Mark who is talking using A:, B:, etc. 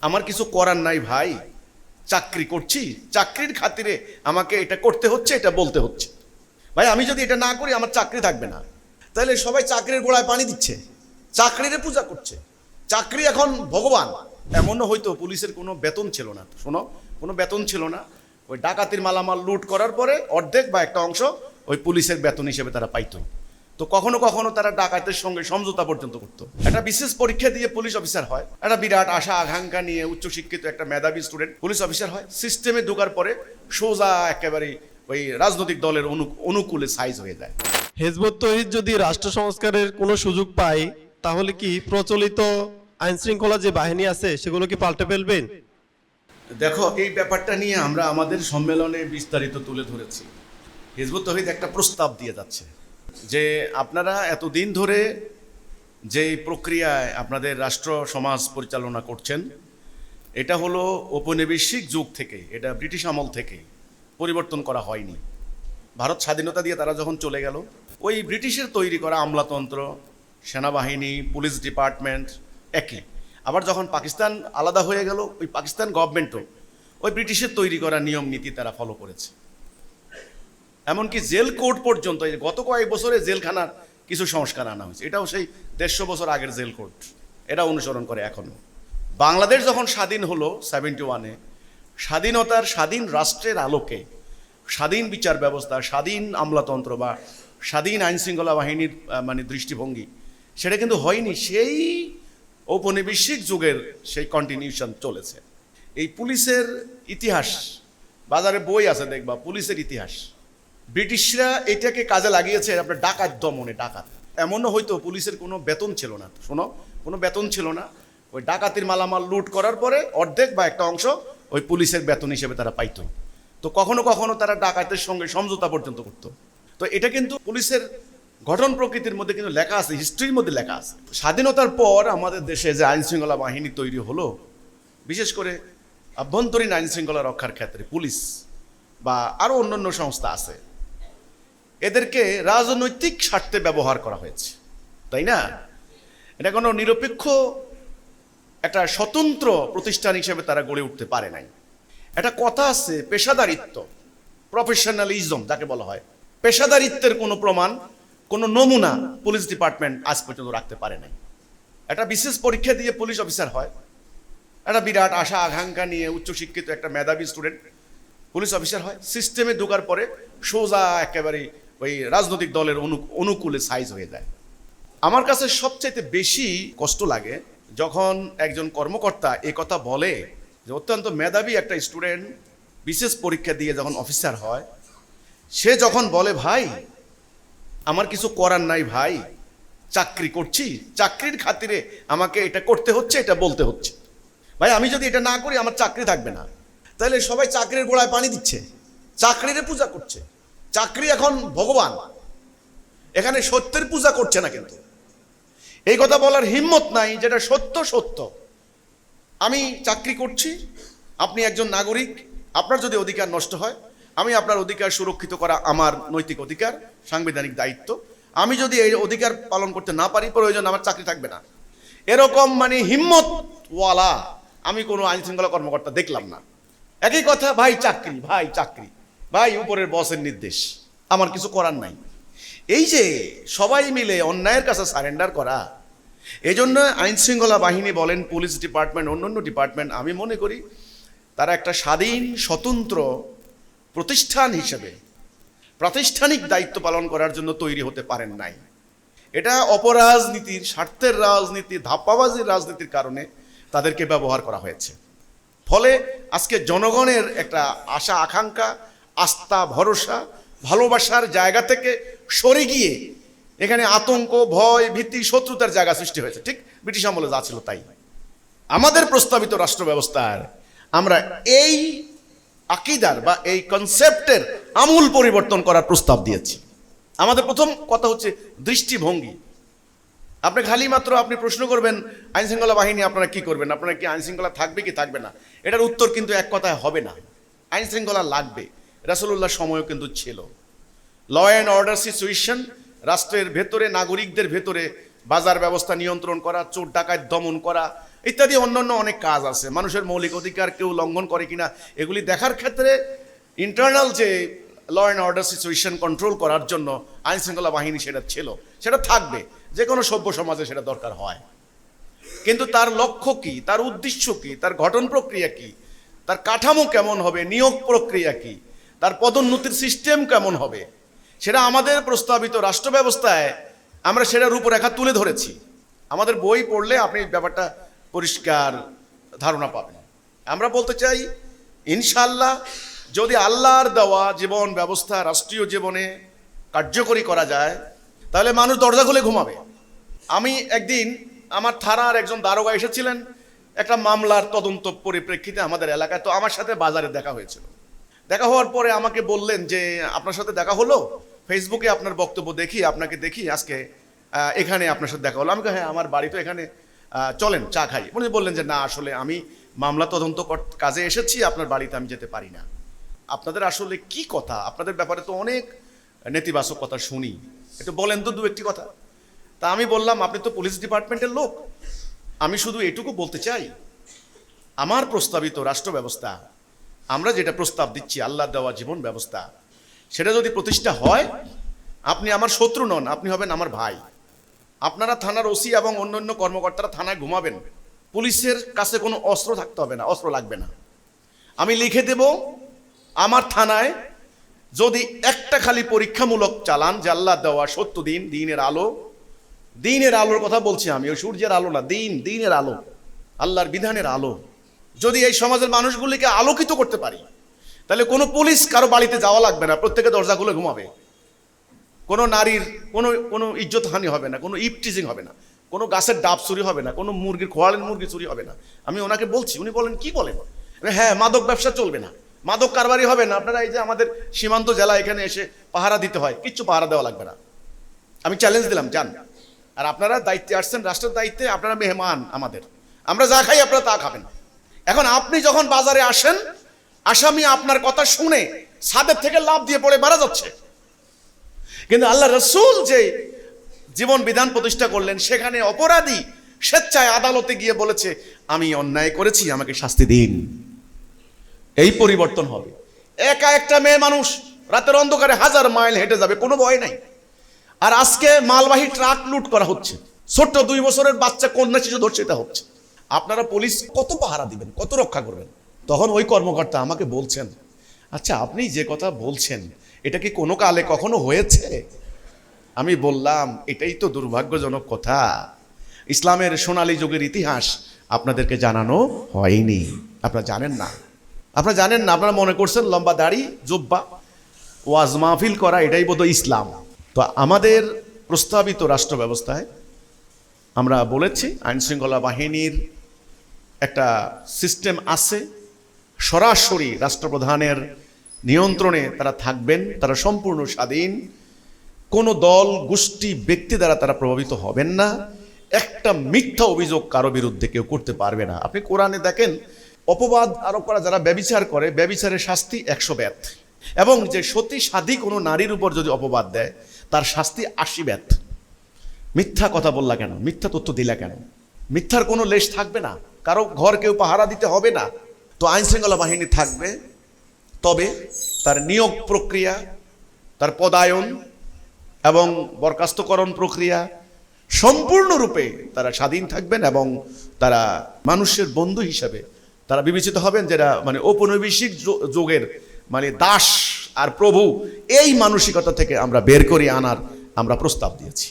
A: আমার কিছু করার নাই ভাই। চাকরি করছি, চাকরির খাতিরে আমাকে এটা করতে হচ্ছে, এটা বলতে হচ্ছে। ভাই, আমি যদি এটা না করি, আমার চাকরি থাকবে না। তাহলে সবাই চাকরির গোড়ায় পানি দিচ্ছে, চাকরিরে পূজা করছে। চাকরি এখন ভগবান। এমনও হয়তো পুলিশের কোনো বেতন ছিল না। শোনো, কোনো বেতন ছিল না। ওই ডাকাতির মালামাল লুট করার পরে অর্ধেক বা একটা অংশ ওই পুলিশের বেতন হিসেবে তারা পাইতো। তো কখনো কখনো তারা ডাকাতের সঙ্গে সমঝোতা পর্যন্ত করতো। একটা বিশেষ পরীক্ষা দিয়ে পুলিশ অফিসার হয়। একটা বিরাট আশা আকাঙ্ক্ষা নিয়ে উচ্চশিক্ষিত একটা মেধাবী স্টুডেন্ট পুলিশ অফিসার হয়। সিস্টেমে ঢোকার পরে সোজা একেবারে ওই রাজনৈতিক দলের অনু- অনুকূলে সাইজ হয়ে যায়।
B: হেজবত তহিদ যদি রাষ্ট্র সংস্কারের কোনো সুযোগ পায় তাহলে কি প্রচলিত আইন শৃঙ্খলা যে বাহিনী আছে সেগুলো কি পাল্টে ফেলবেন?
A: দেখো এই ব্যাপারটা নিয়ে আমরা আমাদের সম্মেলনে বিস্তারিত তুলে ধরেছি। হিজবুত তহিদ একটা প্রস্তাব দিয়ে যাচ্ছে। যে আপনারা এতদিন ধরে যেই প্রক্রিয়ায় আপনাদের রাষ্ট্র, সমাজ পরিচালনা করছেন, এটা হলো ঔপনিবেশিক যুগ থেকে, এটা ব্রিটিশ আমল থেকে পরিবর্তন করা হয়নি। ভারত স্বাধীনতা দিয়ে তারা যখন চলে গেল, ওই ব্রিটিশের তৈরি করা আমলাতন্ত্র, সেনাবাহিনী, পুলিশ ডিপার্টমেন্ট একই। আবার যখন পাকিস্তান আলাদা হয়ে গেল, ওই পাকিস্তান গভর্নমেন্টও ওই ব্রিটিশের তৈরি করা নিয়ম নীতি তারা ফলো করেছে। এমনকি জেল কোর্ট পর্যন্ত গত কয়েক বছরে জেলখানার কিছু সংস্কার আনা হয়েছে। এটাও সেই দেড়শো বছর আগের জেল কোর্ট। এটা অনুসরণ করে এখনও বাংলাদেশ যখন স্বাধীন হলো সেভেন্টি ওয়ানে, স্বাধীনতার স্বাধীন রাষ্ট্রের আলোকে, স্বাধীন বিচার ব্যবস্থা, স্বাধীন আমলাতন্ত্র বা স্বাধীন আইন শৃঙ্খলা বাহিনীর মানে দৃষ্টিভঙ্গি, সেটা কিন্তু হয়নি। সেই ঔপনিবেশিক যুগের সেই কন্টিনিউশন চলেছে। এই পুলিশের ইতিহাস, বাজারে বই আছে দেখবা পুলিশের ইতিহাস ব্রিটিশরা এটাকে কাজে লাগিয়েছে আপনার ডাকাত দমনে, ডাকাত। এমনও হয়তো পুলিশের কোনো বেতন ছিল না। শোনো, কোনো বেতন ছিল না। ওই ডাকাতির মালামাল লুট করার পরে অর্ধেক বা একটা অংশ ওই পুলিশের বেতন হিসেবে তারা পাইতো। তো কখনো কখনো তারা ডাকাতের সঙ্গে সমঝোতা পর্যন্ত করতো। তো এটা কিন্তু পুলিশের গঠন প্রকৃতির মধ্যে কিন্তু লেখা আছে হিস্ট্রির মধ্যে লেখা আছে। স্বাধীনতার পর আমাদের দেশে যে আইন শৃঙ্খলা বাহিনী তৈরি হলো, বিশেষ করে আভ্যন্তরীণ আইন শৃঙ্খলা রক্ষার ক্ষেত্রে পুলিশ বা আরও অন্যান্য সংস্থা আছে। এদেরকে রাজনৈতিক স্বার্থে ব্যবহার করা হয়েছে। তাই না? এটা কোনো নিরপেক্ষ একটা স্বতন্ত্র প্রতিষ্ঠান হিসেবে তারা গড়ে উঠতে পারে নাই। একটা কথা আছে, পেশাদারিত্ব প্রফেশনালিজম যাকে বলা হয়। পেশাদারিত্বের কোনো প্রমাণ, কোনো নমুনা পুলিশ ডিপার্টমেন্ট আজ পর্যন্ত রাখতে পারে নাই। একটা বিশেষ পরীক্ষা দিয়ে পুলিশ অফিসার হয়। একটা বিরাট আশা, আকাঙ্ক্ষা নিয়ে উচ্চশিক্ষিত একটা মেধাবী স্টুডেন্ট পুলিশ অফিসার হয়। সিস্টেমে ঢোকার পরে সোজা একেবারে ওই রাজনৈতিক দলের অনু- অনুকূলে সাইজ হয়ে যায়। আমার কাছে সবচাইতে বেশি কষ্ট লাগে যখন একজন কর্মকর্তা এ কথা বলে যে অত্যন্ত মেধাবী একটা স্টুডেন্ট বিশেষ পরীক্ষা দিয়ে যখন অফিসার হয়, সে যখন বলে, ভাই, আমার কিছু করার নাই ভাই, চাকরি করছি, চাকরির খাতিরে আমাকে এটা করতে হচ্ছে, এটা বলতে হচ্ছে। ভাই, আমি যদি এটা না করি, আমার চাকরি থাকবে না। তাহলে সবাই চাকরির গোড়ায় পানি দিচ্ছে, চাকরিরে পূজা করছে। চাকরি এখন ভগবান। এখানে সত্যের পূজা করছে না কিন্তু। এই কথা বলার হিম্মত নাই যেটা সত্য সত্য। আমি চাকরি করছি, আপনি একজন নাগরিক, আপনার যদি অধিকার নষ্ট হয়, আমি আপনার অধিকার সুরক্ষিত করা আমার নৈতিক অধিকার, সাংবিধানিক দায়িত্ব। আমি যদি এই অধিকার পালন করতে না পারি, প্রয়োজন আমার চাকরি থাকবে না। এরকম মানে হিম্মতওয়ালা আমি কোনো আইন শৃঙ্খলা কর্মকর্তা দেখলাম না। একই কথা, ভাই চাকরি ভাই চাকরি। ভাই, উপরের বসের নির্দেশ। আমার কিছু করার নাই। এই যে সবাই মিলে অন্যায়ের কাছে সারেন্ডার করা এই জন্য আইনশৃঙ্খলা বাহিনী বলেন, পুলিশ ডিপার্টমেন্ট, অন্যান্য ডিপার্টমেন্ট, আমি মনে করি তারা একটা স্বাধীন, স্বতন্ত্র প্রতিষ্ঠান হিসেবে প্রাতিষ্ঠানিক দায়িত্ব পালন করার জন্য তৈরি হতে পারেন নাই। এটা অপরাজনীতির, স্বার্থের রাজনীতি, ধাপ্পাবাজির রাজনীতির কারণে তাদেরকে ব্যবহার করা হয়েছে। ফলে আজকে জনগণের একটা আশা, আকাঙ্ক্ষা আস্থা, ভরসা, ভালোবাসার জায়গা থেকে সরে গিয়ে এখানে আতঙ্ক, ভয়, ভীতি, শত্রুতার জায়গা সৃষ্টি হয়েছে। ঠিক ব্রিটিশ আমলে যা ছিল তাই। আমাদের প্রস্তাবিত রাষ্ট্র ব্যবস্থার আমরা এই আকিদার বা এই কনসেপ্টের আমূল পরিবর্তন করার প্রস্তাব দিয়েছি। আমাদের প্রথম কথা হচ্ছে দৃষ্টিভঙ্গি। আপনি খালি মাত্র আপনি প্রশ্ন করবেন আইন শৃঙ্খলা বাহিনী আপনারা কি করবেন? আপনারা কি আইন শৃঙ্খলা থাকবে কি থাকবে না? এটার উত্তর কিন্তু এক কথায় হবে না। আইন শৃঙ্খলা লাগবে। রাসুল্লাহ সময়ও কিন্তু ছিল। ল অ্যান্ড অর্ডার সিচুয়েশন রাষ্ট্রের ভেতরে, নাগরিকদের ভেতরে বাজার ব্যবস্থা নিয়ন্ত্রণ করা, চোর ডাকাত দমন করা, ইত্যাদি অন্যান্য অনেক কাজ আছে। মানুষের মৌলিক অধিকার কেউ লঙ্ঘন করে কিনা, এগুলি দেখার ক্ষেত্রে ইন্টারনাল যে law and order situation control করার জন্য আইন শৃঙ্খলা বাহিনী সেটা ছিল, সেটা থাকবে। যে কোনো সভ্য সমাজে সেটা দরকার হয়। কিন্তু তার লক্ষ্য কি? তার উদ্দেশ্য কি? তার গঠন প্রক্রিয়া কি? তার কাঠামো কেমন হবে? নিয়োগ প্রক্রিয়া কি? তার পদোন্নতির সিস্টেম কেমন হবে? সেটা আমাদের প্রস্তাবিত রাষ্ট্র ব্যবস্থায় আমরা সেটা রূপরেখা তুলে ধরেছি। আমাদের বই পড়লে আপনি ব্যাপারটা পরিষ্কার ধারণা পাবেন। আমরা বলতে চাই ইনশাল্লাহ যদি আল্লাহর দেওয়া জীবন ব্যবস্থা রাষ্ট্রীয় জীবনে কার্যকরী করা যায়, তাহলে মানুষ দরজা খুলে ঘুমাবে। আমি একদিন আমার থানার একজন দারোগা এসেছিলেন, একটা মামলার তদন্ত পরিপ্রেক্ষিতে আমাদের এলাকায়, তো আমার সাথে বাজারে দেখা হয়েছিল। দেখা হওয়ার পরে আমাকে বললেন যে, আপনার সাথে দেখা হলো? ফেসবুকে আপনার বক্তব্য দেখি, আপনাকে দেখি, আজকে এখানে আপনার সাথে দেখা হলো। আমি হ্যাঁ আমার বাড়ি তো এখানে চলেন, চা খাই। উনি বললেন যে, না, আসলে আমি মামলা তদন্ত কাজে এসেছি, আপনার বাড়িতে আমি যেতে পারি না। আপনাদের আসলে কি কথা? আপনাদের ব্যাপারে তো অনেক নেতিবাচক কথা শুনি। একটু বলেন তো দু একটি কথা। তা আমি বললাম, আপনি তো পুলিশ ডিপার্টমেন্টের লোক। আমি শুধু এটুকু বলতে চাই, আমার প্রস্তাবিত রাষ্ট্র ব্যবস্থা আমরা যেটা প্রস্তাব দিচ্ছি, আল্লাহ দেওয়া জীবন ব্যবস্থা, সেটা যদি প্রতিষ্ঠা হয়, আপনি আমার শত্রু নন, আপনি হবেন আমার ভাই। আপনারা থানার ওসি এবং অন্যান্য কর্মকর্তারা থানায় ঘুমাবেন। পুলিশের কাছে কোনো অস্ত্র থাকতে হবে না, অস্ত্র লাগবে না। আমি লিখে দেব, আমার থানায় যদি একটা খালি পরীক্ষামূলক চালান, যে আল্লাহ দেওয়া সত্য দিন, দিনের আলো, দিনের আলোর কথা বলছি আমি, ওই সূর্যের আলো না, দিন, দিনের আলো, আল্লাহর বিধানের আলো। যদি এই সমাজের মানুষগুলিকে আলোকিত করতে পারি, তাহলে কোনো পুলিশ কারও বাড়িতে যাওয়া লাগবে না প্রত্যেকে দরজা খুলে ঘুমাবে। কোনো নারীর কোনো কোনো ইজ্জত হানি হবে না, কোনো ইপটিজিং হবে না, কোনো গাছের ডাব চুরি হবে না, কোনো মুরগির খোয়ালের মুরগি চুরি হবে না। আমি ওনাকে বলছি, উনি বলেন, কি বলেন? হ্যাঁ মাদক ব্যবসা চলবে না, মাদক কারবারি হবে না। আপনারা এই যে আমাদের সীমান্ত জেলা এখানে এসে পাহারা দিতে হয়, কিচ্ছু পাহারা দেওয়া লাগবে না। আমি চ্যালেঞ্জ দিলাম, যান। আর আপনারা দায়িত্বে আসছেন, রাষ্ট্রের দায়িত্বে আপনারা মেহমান আমাদের। আমরা যা খাই আপনারা তা খাবেন। এখন আপনি যখন বাজারে আসেন, আসামি আপনার কথা শুনে ছাদের থেকে লাভ দিয়ে পড়ে মারা যাচ্ছে। কিন্তু আল্লাহ রসুল যে জীবন বিধান প্রতিষ্ঠা করলেন, সেখানে অপরাধী স্বেচ্ছায় আদালতে গিয়ে বলেছে, আমি অন্যায় করেছি, আমাকে শাস্তি দিন। এই পরিবর্তন হবে। একা একটা মেয়ে মানুষ রাতের অন্ধকারে হাজার মাইল হেঁটে যাবে, কোনো ভয় নাই। আর আজকে মালবাহী ট্রাক লুট করা হচ্ছে। ছোট্ট দুই বছরের বাচ্চা, কন্যা, শিশু এটা হচ্ছে। আপনারা পুলিশ কত পাহারা দিবেন, কত রক্ষা করবেন? তখন ওই কর্মকর্তা আমাকে বলছেন আচ্ছা আপনি যে কথা বলছেন, এটা কি কোনো কালে কখনো হয়েছে? আমি বললাম, এটাই তো দুর্ভাগ্যজনক কথা। ইসলামের সোনালী যুগের ইতিহাস আপনাদেরকে জানানো হয়নি। আপনারা জানেন না। আপনারা জানেন না, আপনারা মনে করছেন লম্বা দাড়ি, জুব্বা? ওয়াজ মাহফিল করা এটাই বোধ ইসলাম। তো আমাদের প্রস্তাবিত রাষ্ট্র ব্যবস্থায় আমরা বলেছি, আইনশৃঙ্খলা বাহিনীর একটা সিস্টেম আছে, সরাসরি রাষ্ট্রপ্রধানের নিয়ন্ত্রণে তারা থাকবেন, তারা সম্পূর্ণ স্বাধীন। কোনো দল, গোষ্ঠী, ব্যক্তি দ্বারা তারা প্রভাবিত হবেন না। একটা মিথ্যা অভিযোগ কারও বিরুদ্ধে কেউ করতে পারবে না। আপনি কোরআনে দেখেন, অপবাদ আরোপ করা, যারা ব্যবিচার করে, ব্যবিচারের শাস্তি একশো ব্যাত। এবং যে সতী সাধী কোনো নারীর উপর যদি অপবাদ দেয়, তার শাস্তি আশি ব্যাত। মিথ্যা কথা বললা কেন? মিথ্যা তথ্য দিলা কেন? মিথ্যার কোনো লেশ থাকবে না। কারও ঘর কেউ পাহারা দিতে হবে না। তো আইন শৃঙ্খলা বাহিনী থাকবে। তবে তার নিয়োগ প্রক্রিয়া, তার পদায়ন এবং বরখাস্তকরণ প্রক্রিয়া সম্পূর্ণরূপে তারা স্বাধীন থাকবেন এবং তারা মানুষের বন্ধু হিসাবে তারা বিবেচিত হবেন যেটা মানে ঔপনিবেশিক যুগের মানে দাস আর প্রভু এই মানসিকতা থেকে আমরা বের করে আনার আমরা প্রস্তাব দিয়েছি।